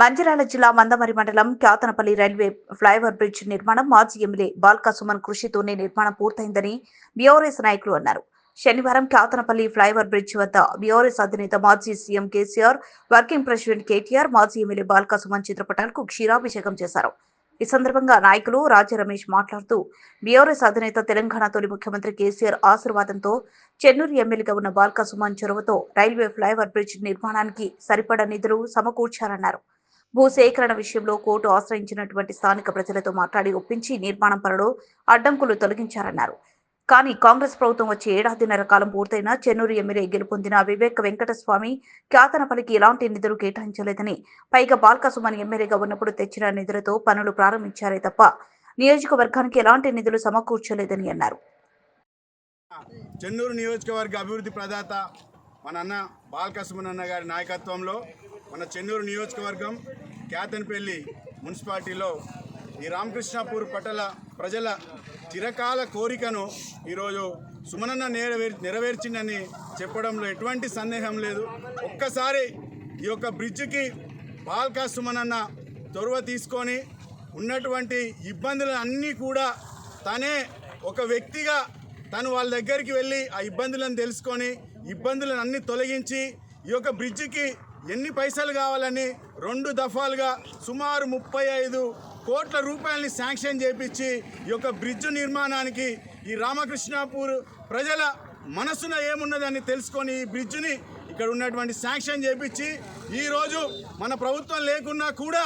మంజరాల జిల్లా మందమరి మండలం Kyathanpalli railway flyover bridge నిర్మాణం మాజీ ఎమ్మెల్యే బాల్కా సుమన్ కృషితోనే నిర్మాణం పూర్తయిందని బీఆర్ఎస్ నాయకులు అన్నారు. శనివారం క్యాతనపల్లి ఫ్లైఓవర్ బ్రిడ్జ్ వద్ద బీఆర్ఎస్ అధినేత మాజీ CM KCR working president KTR మాజీ ఎమ్మెల్యే బాల్కా సుమన్ చిత్రపటాలకు క్షీరాభిషేకం చేశారు. ఈ సందర్భంగా నాయకులు రాజా రమేష్ మాట్లాడుతూ బీఆర్ఎస్ అధినేత తెలంగాణ తొలి ముఖ్యమంత్రి కేసీఆర్ ఆశీర్వాదంతో చెన్నూరు ఎమ్మెల్యేగా ఉన్న బాల్కా సుమన్ చొరవతో రైల్వే ఫ్లైఓవర్ బ్రిడ్జ్ నిర్మాణానికి సరిపడా నిధులు సమకూర్చారన్నారు. భూసేకరణ విషయంలో కోర్టు ఆశ్రయించినటువంటి స్థానిక ప్రజలతో మాట్లాడి ఒప్పించి నిర్మాణం పనులు అడ్డంకులు తొలగించారన్నారు. కానీ కాంగ్రెస్ ప్రభుత్వం వచ్చే ఏడాదిన్నర కాలం పూర్తయిన చెన్నూరు ఎమ్మెల్యే గెలుపొందిన వివేక్ వెంకటస్వామి క్యాతనపల్లికి ఎలాంటి నిధులు కేటాయించలేదని పైగా బాల్కసుమన్ ఎమ్మెల్యేగా ఉన్నప్పుడు తెచ్చిన నిధులతో పనులు ప్రారంభించారే తప్ప నియోజకవర్గానికి ఎలాంటి నిధులు సమకూర్చలేదని అన్నారు. చెన్నూరు నియోజకవర్గ అభివృద్ధి ప్రదాత మన అన్న బాలకృష్ణ అన్న గారి నాయకత్వంలో మన చెన్నూరు నియోజకవర్గం కేతన్పల్లి మున్సిపాలిటీలో ఈ రామకృష్ణాపూర్ పట్టణ ప్రజల చిరకాల కోరికను ఈరోజు సుమనన్న నెరవేర్ నెరవేర్చిందని చెప్పడంలో ఎటువంటి సందేహం లేదు. ఒక్కసారి ఈ యొక్క బ్రిడ్జికి బాల్కా సుమనన్న చొరవ తీసుకొని ఉన్నటువంటి ఇబ్బందులు అన్నీ కూడా తనే ఒక వ్యక్తిగా తను వాళ్ళ దగ్గరికి వెళ్ళి ఆ ఇబ్బందులను తెలుసుకొని ఇబ్బందులను అన్నీ తొలగించి ఈ యొక్క బ్రిడ్జికి ఎన్ని పైసలు కావాలని రెండు దఫాలుగా సుమారు ముప్పై ఐదు కోట్ల రూపాయలని శాంక్షన్ చేపించి ఈ యొక్క బ్రిడ్జ్ నిర్మాణానికి ఈ రామకృష్ణాపూర్ ప్రజల మనసున ఏమున్నదని తెలుసుకొని ఈ బ్రిడ్జ్ని ఇక్కడ ఉన్నటువంటి శాంక్షన్ చేపించి ఈరోజు మన ప్రభుత్వం లేకున్నా కూడా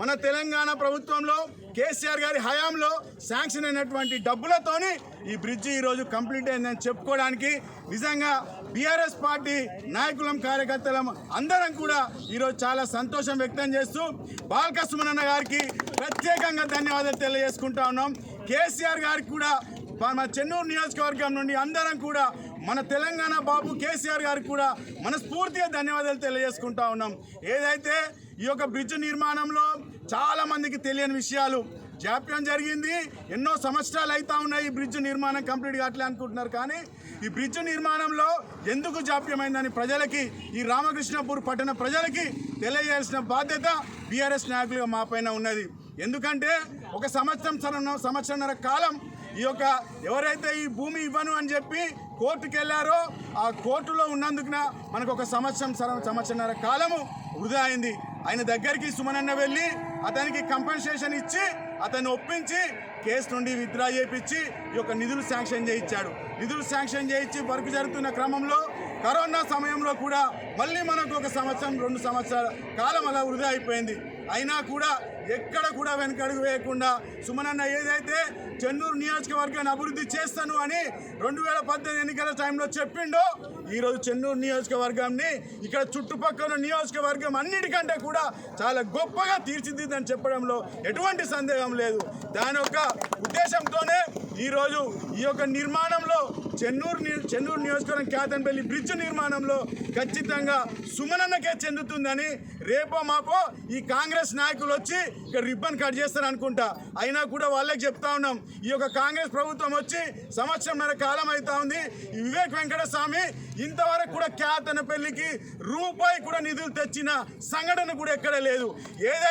మన తెలంగాణ ప్రభుత్వంలో కేసీఆర్ గారి హయాంలో శాంక్షన్ అయినటువంటి డబ్బులతోని ఈ బ్రిడ్జి ఈరోజు కంప్లీట్ అయిందని చెప్పుకోవడానికి నిజంగా బీఆర్ఎస్ పార్టీ నాయకులం కార్యకర్తలం అందరం కూడా ఈరోజు చాలా సంతోషం వ్యక్తం చేస్తూ బాలకృష్ణన్న గారికి ప్రత్యేకంగా ధన్యవాదాలు తెలియజేసుకుంటా ఉన్నాం. కేసీఆర్ గారికి కూడా మన చెన్నూరు నియోజకవర్గం నుండి అందరం కూడా మన తెలంగాణ బాబు కేసీఆర్ గారికి కూడా మనస్ఫూర్తిగా ధన్యవాదాలు తెలియజేసుకుంటా ఉన్నాం. ఏదైతే ఈ యొక్క బ్రిడ్జ్ నిర్మాణంలో చాలా మందికి తెలియని విషయాలు. జాప్యం జరిగింది. ఎన్నో సంవత్సరాలు అవుతా ఉన్నాయి ఈ బ్రిడ్జ్ నిర్మాణం కంప్లీట్ కావట్లే అనుకుంటున్నారు కానీ ఈ బ్రిడ్జ్ నిర్మాణంలో ఎందుకు జాప్యమైందని ప్రజలకి ఈ రామకృష్ణపూర్ పట్టణ ప్రజలకి తెలియజేయాల్సిన బాధ్యత బీఆర్ఎస్ నాయకులుగా మా పైన ఉన్నది. ఎందుకంటే ఒక సంవత్సరం సంవత్సరంన్నర కాలం ఈ యొక్క ఎవరైతే ఈ భూమి ఇవ్వను అని చెప్పి కోర్టుకు వెళ్ళారో ఆ కోర్టులో ఉన్నందుకున మనకు ఒక సంవత్సరం సర- సంవత్సరంన్నర కాలము వృధా అయింది. ఆయన దగ్గరికి సుమనన్న వెళ్ళి అతనికి కంపెన్సేషన్ ఇచ్చి అతన్ని ఒప్పించి కేసు నుండి విత్డ్రా చేయించి ఈ యొక్క నిధులు శాంక్షన్ చేయించాడు. నిధులు శాంక్షన్ చేయించి వర్క్ జరుగుతున్న క్రమంలో కరోనా సమయంలో కూడా మళ్ళీ మనకు ఒక సంవత్సరం రెండు సంవత్సరాల కాలం అలా వృధా అయిపోయింది. అయినా కూడా ఎక్కడ కూడా వెనకడుగు వేయకుండా సుమనన్న ఏదైతే చెన్నూరు నియోజకవర్గాన్ని అభివృద్ధి చేస్తాను అని రెండు వేల పద్దెనిమిది ఎన్నికల టైంలో చెప్పిండో ఈరోజు చెన్నూరు నియోజకవర్గాన్ని ఇక్కడ చుట్టుపక్కల నియోజకవర్గం అన్నిటికంటే కూడా చాలా గొప్పగా తీర్చిదిద్దని చెప్పడంలో ఎటువంటి సందేహం లేదు. దాని యొక్క ఉద్దేశంతోనే ఈరోజు ఈ యొక్క నిర్మాణంలో చెన్నూరు ని- చెన్నూరు నియోజకవర్గం కేతన్పల్లి బ్రిడ్జ్ నిర్మాణంలో ఖచ్చితంగా సుమనన్నకే చెందుతుందని రేపో మాపో ఈ కాంగ్రెస్ నాయకులు వచ్చి ఇక్కడ రిబ్బన్ కట్ చేస్తారు అనుకుంటా అయినా కూడా వాళ్ళకి చెప్తా ఉన్నాం. ఈ యొక్క కాంగ్రెస్ ప్రభుత్వం వచ్చి సంవత్సరంన్నర కాలం అవుతా ఉంది. వివేక్ వెంకటస్వామి ఇంతవరకు కూడా కేతనపల్లికి రూపాయి కూడా నిధులు తెచ్చిన సంఘటన కూడా ఎక్కడ లేదు. ఏదైతే